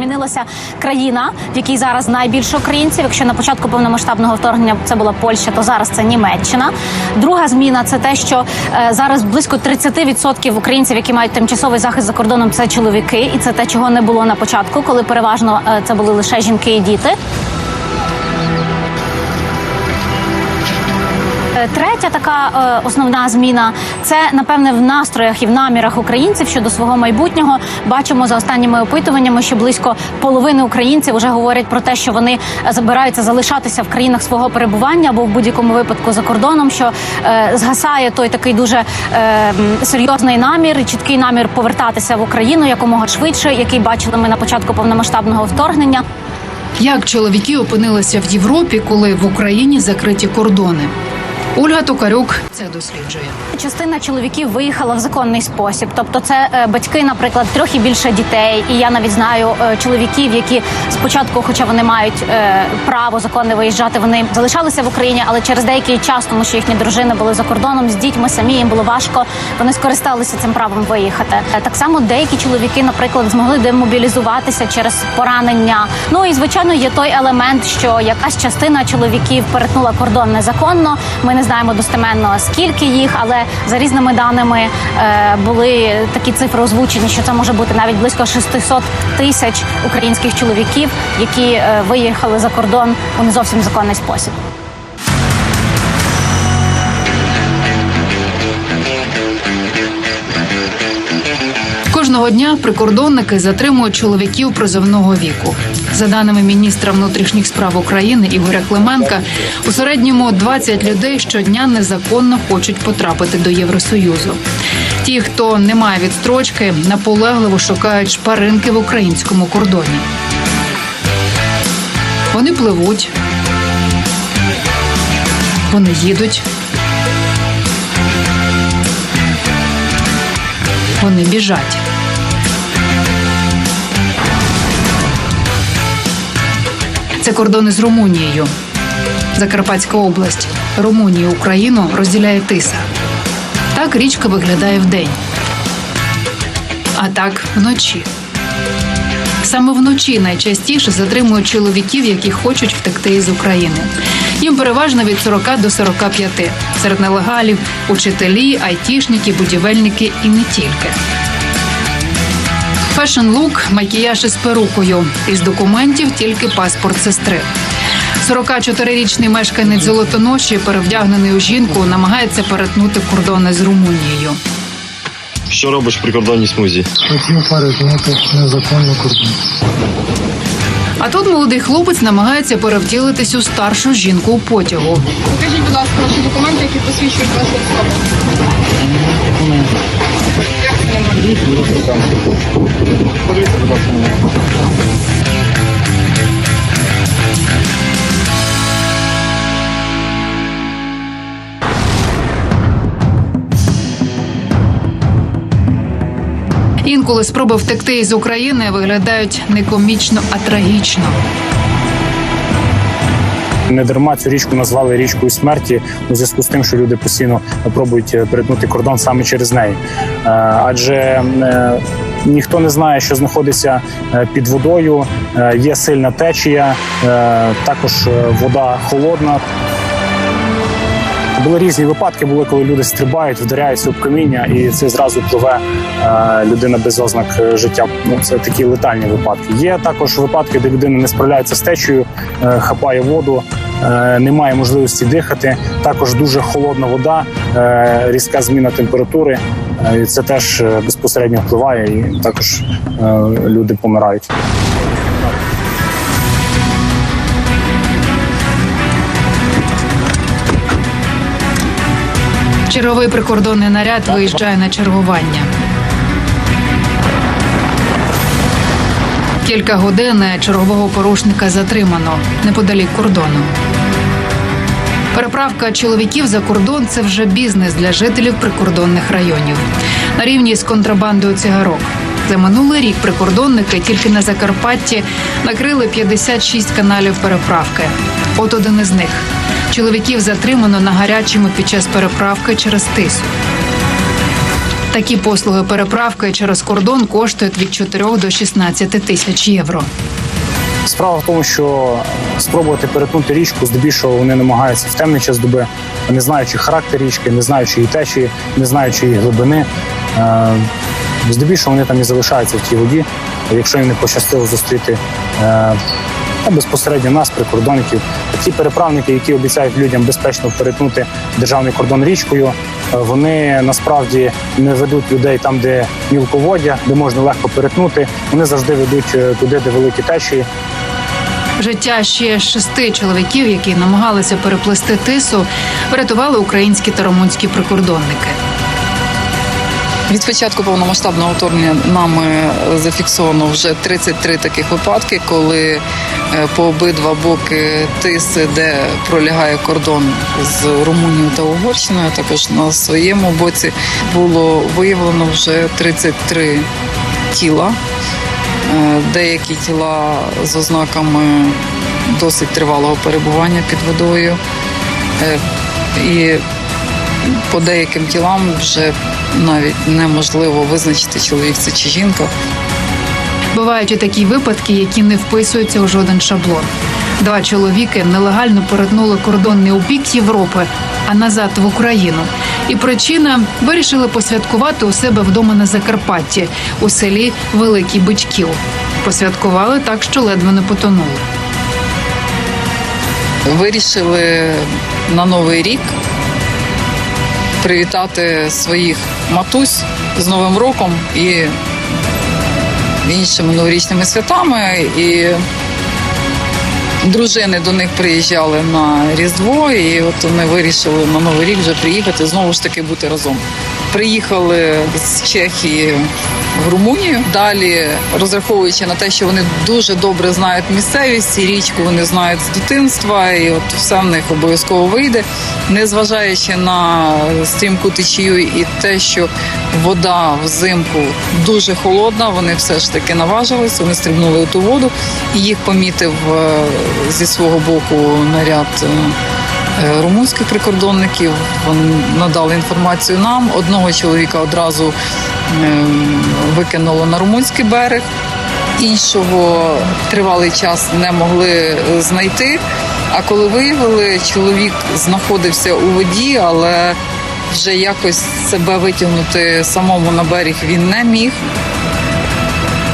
змінилася країна, в якій зараз найбільше українців. Якщо на початку повномасштабного вторгнення це була Польща, то зараз це Німеччина. Друга зміна це те, що е, зараз близько 30% українців, які мають тимчасовий захист за кордоном, це чоловіки, і це те, чого не було на початку, коли переважно е, це були лише жінки і діти. Третя така е, основна зміна це напевне в настроях і в намірах українців щодо свого майбутнього. Бачимо за останніми опитуваннями, що близько половини українців вже говорять про те, що вони е, збираються залишатися в країнах свого перебування або в будь-якому випадку за кордоном. Що е, згасає той такий дуже е, серйозний намір чіткий намір повертатися в Україну якомога швидше, який бачили ми на початку повномасштабного вторгнення. Як чоловіки опинилися в Європі, коли в Україні закриті кордони? Ольга Токарюк це досліджує. Частина чоловіків виїхала в законний спосіб, тобто це е, батьки, наприклад, трьох і більше дітей. І я навіть знаю е, чоловіків, які спочатку, хоча вони мають е, право законне виїжджати, вони залишалися в Україні, але через деякий час, тому що їхні дружини були за кордоном з дітьми, самі їм було важко. Вони скористалися цим правом виїхати. Так само деякі чоловіки, наприклад, змогли демобілізуватися через поранення. Ну і звичайно є той елемент, що якась частина чоловіків перетнула кордон незаконно. Ми не знаємо достеменно скільки їх, але за різними даними е, були такі цифри озвучені, що це може бути навіть близько 600 тисяч українських чоловіків, які е, виїхали за кордон у не зовсім законний спосіб. Кожного дня прикордонники затримують чоловіків призовного віку. За даними міністра внутрішніх справ України Ігоря Клименка, у середньому 20 людей щодня незаконно хочуть потрапити до Євросоюзу. Ті, хто не має відстрочки, наполегливо шукають шпаринки в українському кордоні. Вони пливуть, вони їдуть. Вони біжать. Це кордони з Румунією. Закарпатська область. Румунію Україну розділяє тиса. Так річка виглядає вдень. А так вночі. Саме вночі найчастіше затримують чоловіків, які хочуть втекти із України. Їм переважно від 40 до 45. Серед нелегалів учителі, айтішники, будівельники і не тільки. Фешн-лук – макіяж із перукою. Із документів тільки паспорт сестри. 44-річний мешканець Золотоноші, перевдягнений у жінку, намагається перетнути кордони з Румунією. Що робиш при кордонній смузі? Хотів перетнути незаконно кордон. А тут молодий хлопець намагається перевтілитись у старшу жінку у потягу. Покажіть, будь ласка, ваші документи, які посвідчують вашу особу. Інколи спроби втекти із України виглядають не комічно, а трагічно. Не дарма цю річку назвали річкою смерті у зв'язку з тим, що люди постійно пробують е, перетнути кордон саме через неї. Е, Адже е, ніхто не знає, що знаходиться під водою, є сильна течія, також вода холодна. Були різні випадки, були, коли люди стрибають, вдаряються об каміння, і це зразу пливе людина без ознак життя. Ну це такі летальні випадки. Є також випадки, де людина не справляється з течією, е, хапає воду, немає можливості дихати. Також дуже холодна вода, е, різка зміна температури. Е, це теж е, безпосередньо впливає, і також е, люди помирають. Черговий прикордонний наряд виїжджає на чергування. Кілька годин чергового порушника затримано неподалік кордону. Переправка чоловіків за кордон це вже бізнес для жителів прикордонних районів. На рівні з контрабандою цигарок. За минулий рік прикордонники тільки на Закарпатті накрили 56 каналів переправки. От один із них. Чоловіків затримано на гарячому під час переправки через тису. Такі послуги переправки через кордон коштують від 4 до 16 тисяч євро. Справа в тому, що спробувати перетнути річку, здебільшого вони намагаються в темний час доби, не знаючи характер річки, не знаючи її течії, не знаючи її глибини. Е, Здебільшого вони там і залишаються в тій воді. Якщо їм не пощастило зустріти е, та безпосередньо нас, прикордонників, ті переправники, які обіцяють людям безпечно перетнути державний кордон річкою, е, вони насправді не ведуть людей там, де мілководдя, де можна легко перетнути. Вони завжди ведуть туди, де великі течії. Життя ще шести чоловіків, які намагалися переплести тису, врятували українські та румунські прикордонники. Від початку повномасштабного вторгнення нами зафіксовано вже 33 таких випадки, коли е, по обидва боки тиси, де пролягає кордон з Румунією та Угорщиною, також на своєму боці було виявлено вже 33 тіла. Е, Деякі тіла з ознаками досить тривалого перебування під водою. Е, І по деяким тілам вже навіть неможливо визначити, чоловік це чи жінка. Бувають і такі випадки, які не вписуються у жоден шаблон. Два чоловіки нелегально перетнули кордон не у бік Європи, а назад в Україну. І причина вирішили посвяткувати у себе вдома на Закарпатті у селі Великий Бичків. Посвяткували так, що ледве не потонули. Вирішили на новий рік привітати своїх матусь з Новим роком і іншими новорічними святами. І дружини до них приїжджали на Різдво, і от вони вирішили на Новий рік вже приїхати, знову ж таки бути разом. Приїхали з Чехії в Румунію. Далі, розраховуючи на те, що вони дуже добре знають місцевість, і річку вони знають з дитинства, і от все в них обов'язково вийде. Незважаючи на стрімку течію і те, що вода взимку дуже холодна, вони все ж таки наважились, вони стрибнули у ту воду, і їх помітив е, зі свого боку наряд. е, е, румунських прикордонників. Вони надали інформацію нам. Одного чоловіка одразу ем, викинуло на румунський берег, іншого тривалий час не могли знайти. А коли виявили, чоловік знаходився у воді, але вже якось себе витягнути самому на берег він не міг.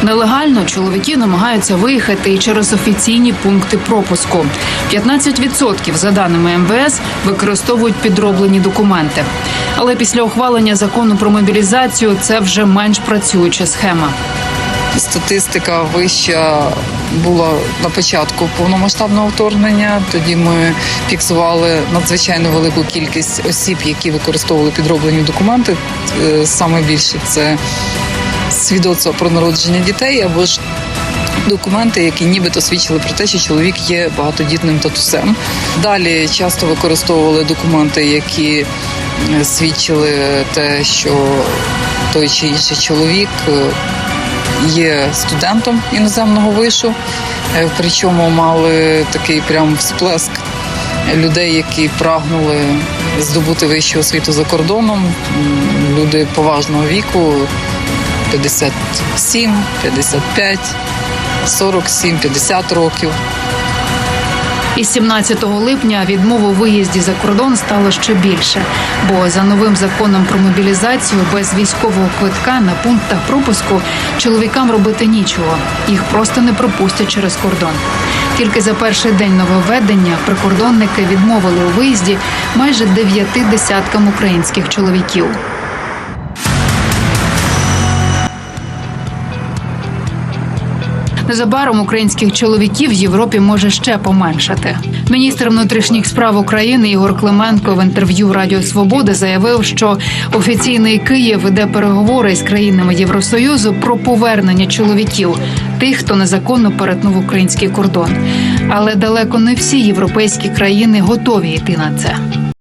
Нелегально чоловіки намагаються виїхати і через офіційні пункти пропуску. 15% за даними МВС використовують підроблені документи. Але після ухвалення закону про мобілізацію це вже менш працююча схема. Статистика вища була на початку повномасштабного вторгнення. Тоді ми фіксували надзвичайно велику кількість осіб, які використовували підроблені документи. Е, Саме більше це свідоцтво про народження дітей або ж документи, які нібито свідчили про те, що чоловік є багатодітним татусем. Далі часто використовували документи, які е, свідчили те, що той чи інший чоловік е, є студентом іноземного вишу, е, причому мали такий прям всплеск людей, які прагнули здобути вищу освіту за кордоном. Люди поважного віку 57, 55, 47, 50 років. Із 17 липня відмов у виїзді за кордон стало ще більше, бо за новим законом про мобілізацію без військового квитка на пунктах пропуску чоловікам робити нічого. Їх просто не пропустять через кордон. Тільки за перший день нововведення прикордонники відмовили у виїзді майже дев'яти десяткам українських чоловіків. Незабаром українських чоловіків в Європі може ще поменшати. Міністр внутрішніх справ України Ігор Клименко в інтерв'ю Радіо Свобода заявив, що офіційний Київ веде переговори із країнами Євросоюзу про повернення чоловіків, тих, хто незаконно перетнув український кордон. Але далеко не всі європейські країни готові йти на це.